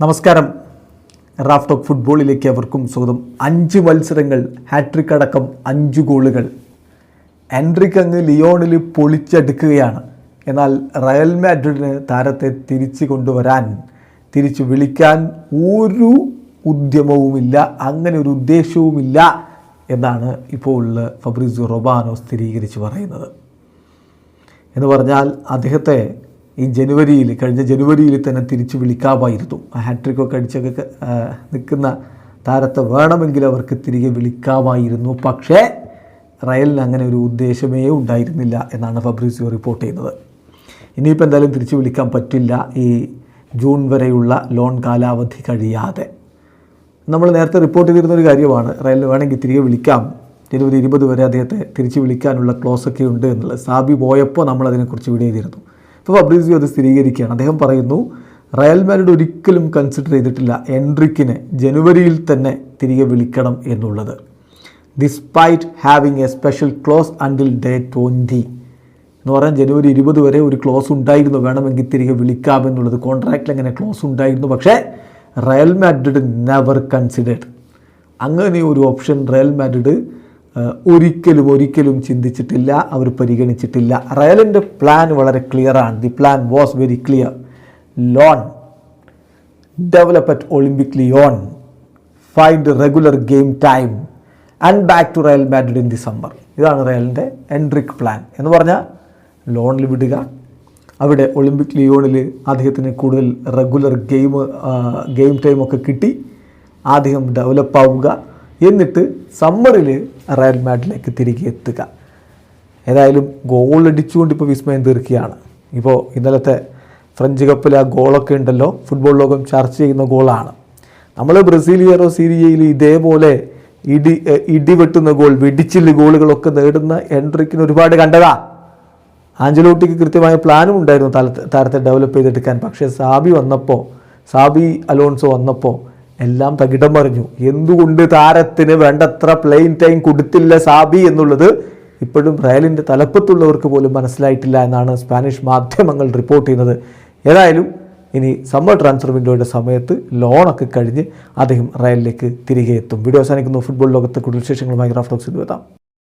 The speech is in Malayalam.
നമസ്കാരം. റാഫ് ടോക്ക് ഫുട്ബോളിലേക്ക് അവർക്കും സ്വാഗതം. അഞ്ച് മത്സരങ്ങൾ ഹാട്രിക് അടക്കം അഞ്ച് ഗോളുകൾ. എൻട്രിക്ക് അങ്ങ് ലിയോണിൽ പൊളിച്ചെടുക്കുകയാണ്. എന്നാൽ റയൽ മാഡ്രിഡിന് താരത്തെ തിരിച്ചു കൊണ്ടുവരാൻ തിരിച്ചു വിളിക്കാൻ ഒരു ഉദ്യമവുമില്ല അങ്ങനെ ഒരു ഉദ്ദേശവുമില്ല എന്നാണ് ഇപ്പോൾ ഫബ്രിസിയോ റൊബാനോ സ്ഥിരീകരിച്ച് പറയുന്നത്. എന്ന് പറഞ്ഞാൽ അദ്ദേഹത്തെ ഈ ജനുവരിയിൽ കഴിഞ്ഞ ജനുവരിയിൽ തന്നെ തിരിച്ചു വിളിക്കാമായിരുന്നു. ആ ഹാട്രിക്കൊക്കെ അടിച്ചൊക്കെ നിൽക്കുന്ന താരത്തെ വേണമെങ്കിൽ അവർക്ക് തിരികെ വിളിക്കാമായിരുന്നു. പക്ഷേ റയലിന് അങ്ങനെ ഒരു ഉദ്ദേശമേ ഉണ്ടായിരുന്നില്ല എന്നാണ് ഫബ്രീസിയോ റിപ്പോർട്ട് ചെയ്യുന്നത്. ഇനിയിപ്പോൾ എന്തായാലും തിരിച്ചു വിളിക്കാൻ പറ്റില്ല. ഈ ജൂൺ വരെയുള്ള ലോൺ കാലാവധി കഴിയാതെ. നമ്മൾ നേരത്തെ റിപ്പോർട്ട് ചെയ്തിരുന്ന ഒരു കാര്യമാണ്. റയൽ വേണമെങ്കിൽ തിരികെ വിളിക്കാം. ജനുവരി ഇരുപത് വരെ അദ്ദേഹത്തെ തിരിച്ചു വിളിക്കാനുള്ള ക്ലോസ് ഒക്കെ ഉണ്ട് എന്നുള്ളത്. സാബി പോയപ്പോൾ നമ്മൾ അതിനെക്കുറിച്ച് വീഡിയോ ചെയ്തിരുന്നു ഇപ്പോൾ ഫബ്രീസിയോ അത് സ്ഥിരീകരിക്കുകയാണ്. അദ്ദേഹം പറയുന്നു റയൽ മാഡ്രിഡ് ഒരിക്കലും കൺസിഡർ ചെയ്തിട്ടില്ല എൻട്രിക്കിനെ ജനുവരിയിൽ തന്നെ തിരികെ വിളിക്കണം എന്നുള്ളത്. Despite having a special clause until day twenty എന്ന് പറയാൻ ജനുവരി ഇരുപത് വരെ ഒരു ക്ലോസ് ഉണ്ടായിരുന്നു വേണമെങ്കിൽ തിരികെ വിളിക്കാമെന്നുള്ളത് കോൺട്രാക്റ്റിൽ അങ്ങനെ ക്ലോസ് ഉണ്ടായിരുന്നു പക്ഷേ റയൽ മാഡ്രിഡ് നെവർ കൺസിഡേർഡ് അങ്ങനെ ഒരു ഓപ്ഷൻ റയൽ മാഡ്രിഡ് ഒരിക്കലും ഒരിക്കലും ചിന്തിച്ചിട്ടില്ല അവർ പരിഗണിച്ചിട്ടില്ല. റയലിന്റെ പ്ലാൻ വളരെ ക്ലിയറാണ് the plan was very clear loan develop at Olympic Lyon find regular game time and back to Real Madrid in December ഇതാണ് റയലിന്റെ എൻട്രിക് പ്ലാൻ എന്ന് പറഞ്ഞാൽ ലോണിൽ വിടുക. അവിടെ ഒളിമ്പിക് ലിയോണിൽ അദ്ദേഹത്തിന് കൂടുതൽ റെഗുലർ ഗെയിം ഗെയിം ടൈമൊക്കെ കിട്ടി. അദ്ദേഹം ഡെവലപ്പ് ആവുക. എന്നിട്ട് സമ്മറിൽ റയൽ മാഡിലേക്ക് തിരികെ എത്തുക. ഏതായാലും ഗോൾ അടിച്ചുകൊണ്ട് ഇപ്പോൾ വിസ്മയം തീർക്കുകയാണ്. ഇപ്പോൾ ഇന്നലത്തെ ഫ്രഞ്ച് കപ്പിൽ ആ ഗോളൊക്കെ ഉണ്ടല്ലോ. ഫുട്ബോൾ ലോകം ചർച്ച ചെയ്യുന്ന ഗോളാണ് നമ്മൾ ബ്രസീലിയറോ സീരിയയിൽ ഇതേപോലെ ഇടി ഇടി ഇടിവെട്ടുന്ന ഗോൾ വെടിച്ചിൽ ഗോളുകളൊക്കെ നേടുന്ന എൻട്രിക്കിന് ഒരുപാട് കണ്ടതാ. ആഞ്ചലോട്ടിക്ക് കൃത്യമായ പ്ലാനും ഉണ്ടായിരുന്നു താരത്തെ ഡെവലപ്പ് ചെയ്തെടുക്കാൻ. പക്ഷേ സാബി വന്നപ്പോൾ സാബി അലോൺസോ വന്നപ്പോൾ എല്ലാം തകിടം പറഞ്ഞു എന്തുകൊണ്ട് താരത്തിന് വേണ്ടത്ര പ്ലെയിൻ ടൈം കൊടുത്തില്ല സാബി എന്നുള്ളത് ഇപ്പോഴും റയലിന്റെ തലപ്പത്തുള്ളവർക്ക് പോലും മനസ്സിലായിട്ടില്ല എന്നാണ് സ്പാനിഷ് മാധ്യമങ്ങൾ റിപ്പോർട്ട് ചെയ്യുന്നത്. ഏതായാലും ഇനി സമ്മർ ട്രാൻസ്ഫർ വിൻഡോയുടെ സമയത്ത് ലോണൊക്കെ കഴിഞ്ഞ് അദ്ദേഹം റയലിലേക്ക് തിരികെ എത്തും. വീഡിയോ അവസാനിക്കുന്നു. ഫുട്ബോൾ ലോകത്തെ കൂടുതൽ വിശേഷങ്ങളുമായി റാഫ്റ്റോക്സ് ഇത് എത്താം